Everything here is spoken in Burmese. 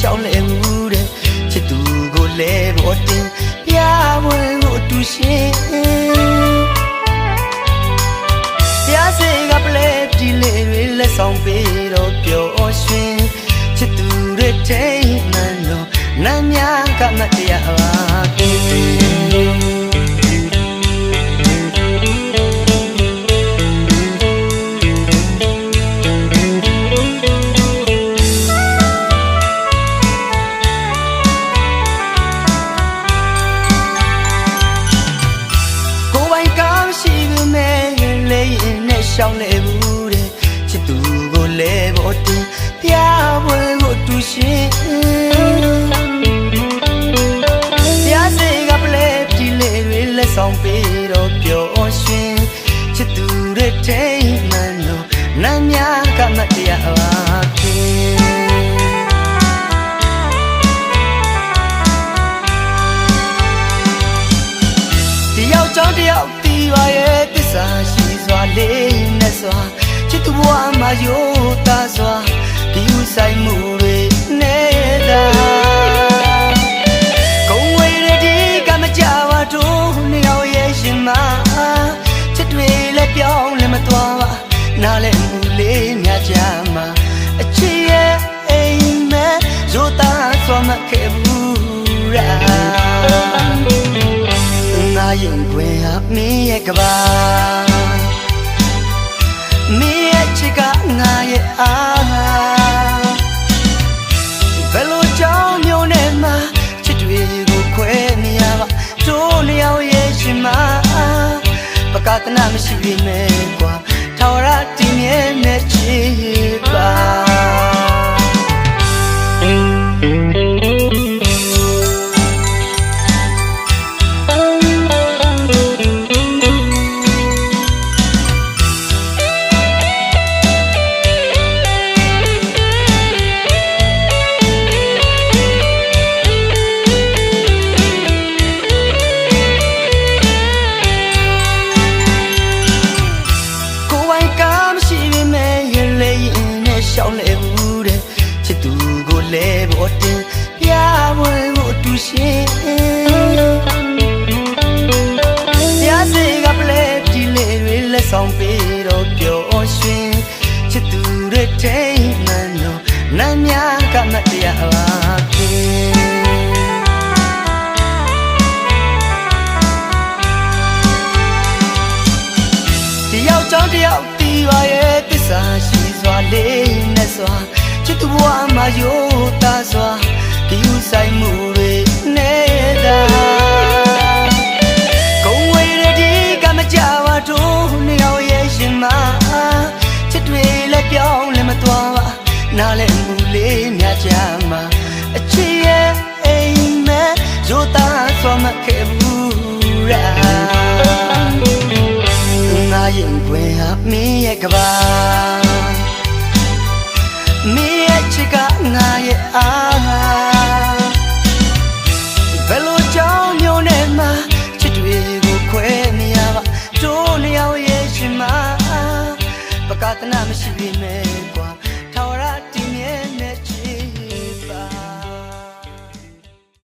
ရှောင်းလဲမှုတဲ့ချစ်သူကိုလဲပေါ်တင်ပြပွဲကိုအတူရှင်ပြားစေကပလဲဒီလေးတွေလက်ဆောင်ပေးတော့ပျော်ရွှင်ချစ်သူတွေထိန်မှန်တော့နမ်းများကမတရားပါက ရင်နဲ့ရှောင်းလဲဘူးတဲ့ချစ်သူကိုလဲဖို့တင်ပြပွဲကိုတူရှင်ပြားစေကပလဲဒီလေတွေလက်ဆောင်ပေးတော့ပျော်ရွှင်ချစ်သူတွေထိ လေးနဲ့စွာချစ်သူဘဝမှာရိုးသားစွာဒီဥဆိုင်မှုတွေနေတာကုံဝေရဒီကမကြပါတို့နှစ်ယောက်ရဲ့ရှင်မချစ်တွေလည်းပြောင်းလည်းမသွားပါနားလည်းမူလေးများကြမှာအချစ်ရဲ့အိမ်မဲရိုးသားစွာမခဲ့ဘူးရာငါရင်ခွင်ဟာမင်းရဲ့ကဘာ ပကတနာမရှိပြီမဲ့ကွာထာဝရတည်မြဲနဲ့ချစ်ပါ င်းလဲဘူးတဲ့ချစ်သူကိုလဲပေါ်တင်ပြပွဲကိုအတူရှင်ပြားစေကပလဲဒီလေးတွေလက်ဆောင်ပေးတော့ပျော်ရွှင်ချစ်သူတွေထိန်မှန်တော့နမ်းများကမတရားပါ လေးနဲ့စွာချစ်သူဘဝမှာရိုးသားစွာဒီဥဆိုင်မှုတွေနေတာကုံဝေရဒီကမကြပါတို့နှစ်ယောက်ရဲ့ရှင်မချစ်တွေလည်းပြောင်းလည်းမသွားပါနားလည်းမူလေးများကြမှာအချစ်ရဲ့အိမ်မဲရိုးသားစွာမခဲ့ဘူးရာငါရင်ခွင်ဟာမင်းရဲ့ကဘာ ကတနာမရှိပြီမဲ့